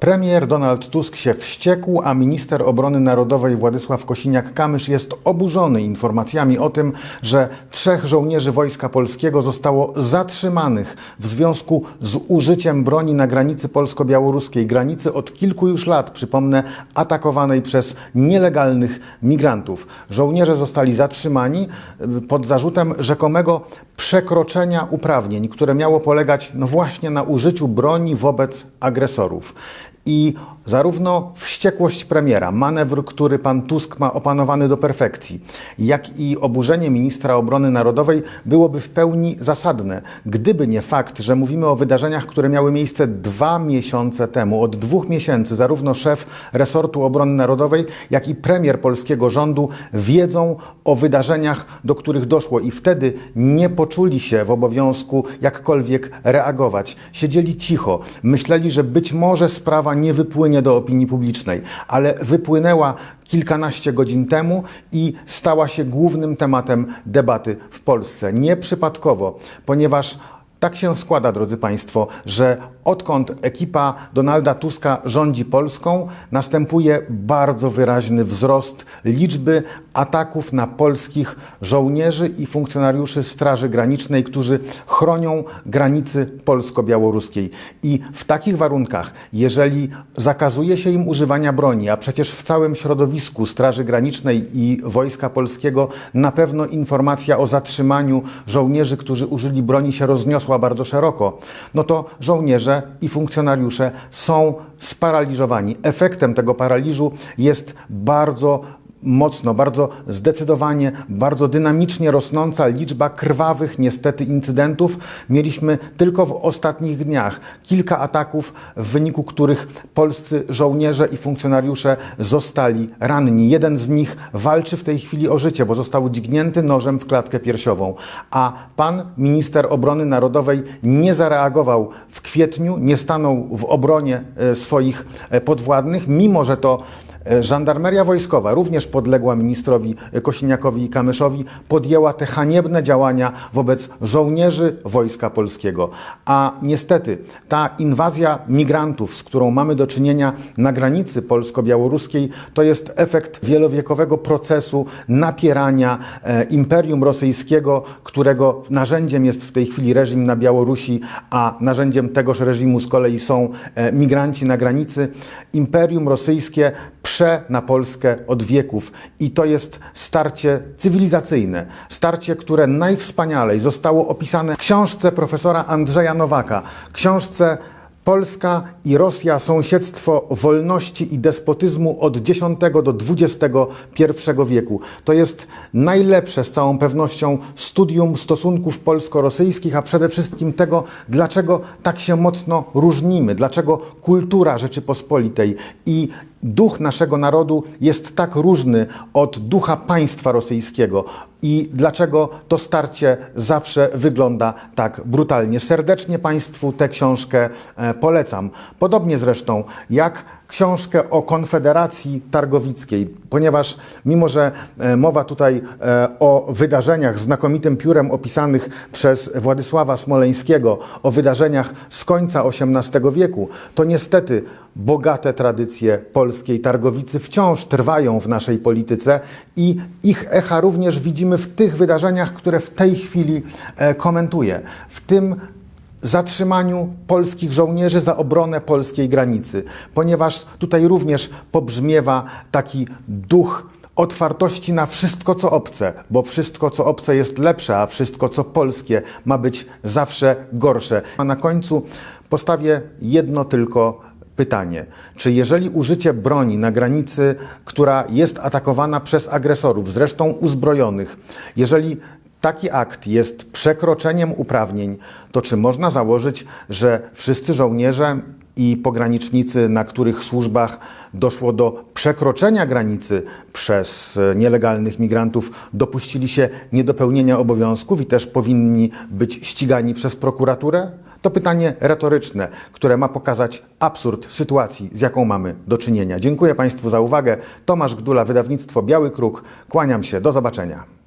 Premier Donald Tusk się wściekł, a minister obrony narodowej Władysław Kosiniak-Kamysz jest oburzony informacjami o tym, że trzech żołnierzy Wojska Polskiego zostało zatrzymanych w związku z użyciem broni na granicy polsko-białoruskiej, granicy od kilku już lat, przypomnę, atakowanej przez nielegalnych migrantów. Żołnierze zostali zatrzymani y, pod zarzutem rzekomego przekroczenia uprawnień, które miało polegać no właśnie na użyciu broni wobec agresorów. I zarówno wściekłość premiera, manewr, który pan Tusk ma opanowany do perfekcji, jak i oburzenie ministra obrony narodowej byłoby w pełni zasadne, gdyby nie fakt, że mówimy o wydarzeniach, które miały miejsce dwa miesiące temu. Od dwóch miesięcy zarówno szef resortu obrony narodowej, jak i premier polskiego rządu wiedzą o wydarzeniach, do których doszło i wtedy nie poczuli się w obowiązku jakkolwiek reagować. Siedzieli cicho, myśleli, że być może sprawa nie wypłynie do opinii publicznej, ale wypłynęła kilkanaście godzin temu i stała się głównym tematem debaty w Polsce. Nieprzypadkowo, ponieważ tak się składa, drodzy Państwo, że odkąd ekipa Donalda Tuska rządzi Polską, następuje bardzo wyraźny wzrost liczby ataków na polskich żołnierzy i funkcjonariuszy Straży Granicznej, którzy chronią granicy polsko-białoruskiej. I w takich warunkach, jeżeli zakazuje się im używania broni, a przecież w całym środowisku Straży Granicznej i Wojska Polskiego na pewno informacja o zatrzymaniu żołnierzy, którzy użyli broni się rozniosła bardzo szeroko, no to żołnierze i funkcjonariusze są sparaliżowani. Efektem tego paraliżu jest bardzo mocno, bardzo zdecydowanie, bardzo dynamicznie rosnąca liczba krwawych niestety incydentów. Mieliśmy tylko w ostatnich dniach kilka ataków, w wyniku których polscy żołnierze i funkcjonariusze zostali ranni. Jeden z nich walczy w tej chwili o życie, bo został dźgnięty nożem w klatkę piersiową. A pan minister obrony narodowej nie zareagował w kwietniu, nie stanął w obronie e, swoich e, podwładnych, mimo że to Żandarmeria Wojskowa, również podległa ministrowi Kosiniakowi i Kamyszowi, podjęła te haniebne działania wobec żołnierzy Wojska Polskiego. A niestety ta inwazja migrantów, z którą mamy do czynienia na granicy polsko-białoruskiej, to jest efekt wielowiekowego procesu napierania e, Imperium Rosyjskiego, którego narzędziem jest w tej chwili reżim na Białorusi, a narzędziem tegoż reżimu z kolei są e, migranci na granicy. Imperium Rosyjskie prze na Polskę od wieków i to jest starcie cywilizacyjne, starcie, które najwspanialej zostało opisane w książce profesora Andrzeja Nowaka, książce Polska i Rosja sąsiedztwo wolności i despotyzmu od X do XXI wieku. To jest najlepsze z całą pewnością studium stosunków polsko-rosyjskich, a przede wszystkim tego, dlaczego tak się mocno różnimy, dlaczego kultura Rzeczypospolitej i duch naszego narodu jest tak różny od ducha państwa rosyjskiego i dlaczego to starcie zawsze wygląda tak brutalnie. Serdecznie Państwu tę książkę e, polecam. Podobnie zresztą jak książkę o Konfederacji Targowickiej, ponieważ mimo, że e, mowa tutaj e, o wydarzeniach znakomitym piórem opisanych przez Władysława Smoleńskiego, o wydarzeniach z końca XVIII wieku, to niestety bogate tradycje polskiej targowicy wciąż trwają w naszej polityce i ich echa również widzimy w tych wydarzeniach, które w tej chwili e, komentuję. W tym zatrzymaniu polskich żołnierzy za obronę polskiej granicy, ponieważ tutaj również pobrzmiewa taki duch otwartości na wszystko, co obce, bo wszystko, co obce jest lepsze, a wszystko, co polskie ma być zawsze gorsze. A na końcu postawię jedno tylko pytanie. Czy jeżeli użycie broni na granicy, która jest atakowana przez agresorów, zresztą uzbrojonych, jeżeli taki akt jest przekroczeniem uprawnień, to czy można założyć, że wszyscy żołnierze i pogranicznicy, na których służbach doszło do przekroczenia granicy przez e, nielegalnych migrantów, dopuścili się niedopełnienia obowiązków i też powinni być ścigani przez prokuraturę? To pytanie retoryczne, które ma pokazać absurd sytuacji, z jaką mamy do czynienia. Dziękuję Państwu za uwagę. Tomasz Gdula, wydawnictwo Biały Kruk. Kłaniam się. Do zobaczenia.